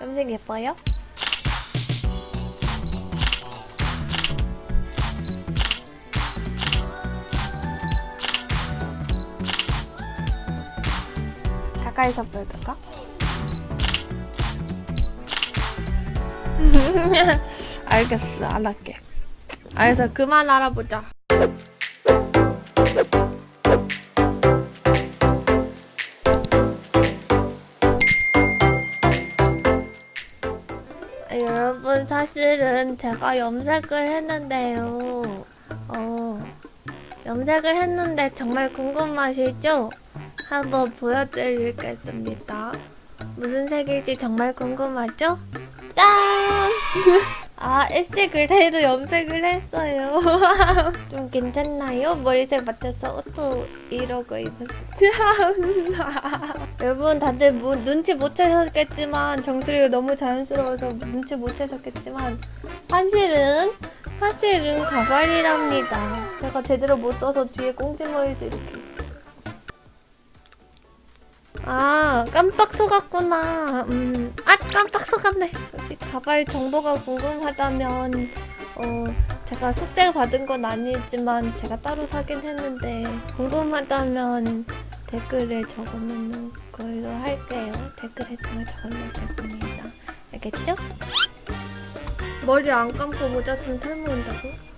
염색 예뻐요? 가까이서 보여줄까? 알겠어, 안 할게. 알겠어, 그만 알아보자. 여러분 사실은 제가 염색을 했는데요. 어, 염색을 했는데 정말 궁금하시죠? 한번 보여드리겠습니다. 무슨 색일지 정말 궁금하죠? 짠! 아, 애쉬 그레이로 염색을 했어요. 좀 괜찮나요? 머리색 맞춰서 옷도 이러고 입은. 여러분 다들 뭐, 눈치 못 채셨겠지만 정수리가 너무 자연스러워서 눈치 못 채셨겠지만 사실은 사실은 가발이랍니다. 제가 제대로 못 써서 뒤에 꽁지머리도 이렇게 있어요. 아 깜빡 속았구나. 음, 아 깜빡 속았네. 혹시 가발 정보가 궁금하다면 어 제가 숙제 받은 건 아니지만 제가 따로 사긴 했는데 궁금하다면 댓글에 적어놓는 걸로 할게요. 댓글에 적어놓을 겁니다. 알겠죠? 머리 안 감고 모자 쓰면 탈모인다고?